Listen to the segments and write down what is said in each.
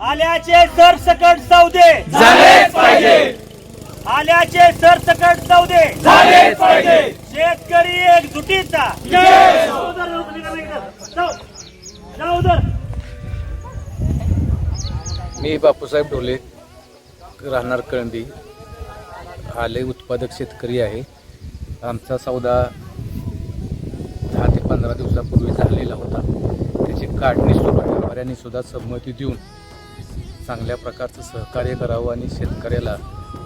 आल्याचे सरसकट सौदे. झालेच पाहिजे. आल्याचे सरसकट सौदे. झालेच पाहिजे. शेतकरी. जाऊ दर. मी बापूसाहेब ढोले राहणार कळंबी. आले उत्पादक शेतकरी आहे. आमचा सौदा दहा ते पंधरा दिवसापूर्वी झालेला होता. त्याची काढणी सुरू आहे. व्यापाऱ्यांनी सुद्धा संमती देऊन चांगल्या प्रकारचं सहकार्य करावं आणि शेतकऱ्याला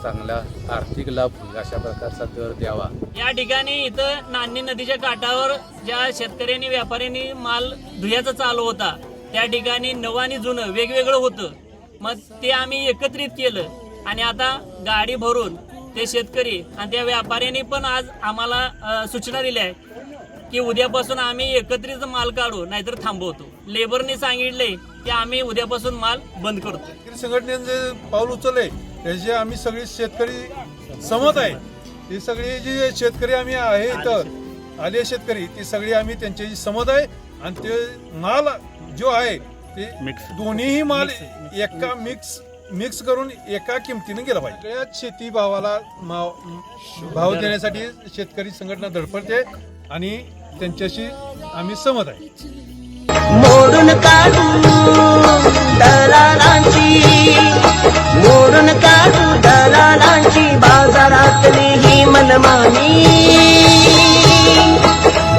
चांगला आर्थिक लाभ होईल अशा प्रकारचा दर द्यावा. या ठिकाणी इथं नान्नी नदीच्या काठावर ज्या शेतकऱ्यांनी व्यापाऱ्यांनी माल धुयाचा चालू होता त्या ठिकाणी नवं आणि जुनं वेगवेगळं होतं. मग ते आम्ही एकत्रित केलं आणि आता गाडी भरून ते शेतकरी आणि त्या व्यापाऱ्यांनी पण आज आम्हाला सूचना दिल्या आहे. की उद्यापासून आम्ही एकत्रित माल काढू नाहीतर थांबवतो. लेबरने सांगितले की आम्ही उद्यापासून माल बंद करतो. शेतकरी संघटनेने जे पाऊल उचलले त्याचे आम्ही सगळे शेतकरी सहमत आहे ही सगळी जी शेतकरी आम्ही आहे इथं आले शेतकरी ती सगळी आम्ही त्यांच्याशी सहमत आहे. आणि ते माल जो आहे ते दोन्हीही माल एका मिक्स मिक्स करून एका किमतीने गेला पाहिजे. शेती भावाला भाव देण्यासाठी शेतकरी संघटना धडपडते. आणि त्यांच्याशी आम्ही सहमत आहे. मोडून काढू दलालांची मोडून काढू दलालांची बाजारातली ही मनमानी.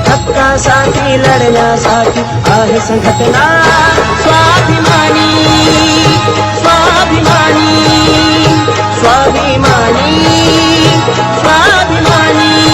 हक्कासाठी लढण्यासाठी आहे संघटना स्वाभिमानी स्वाभिमानी स्वाभिमानी.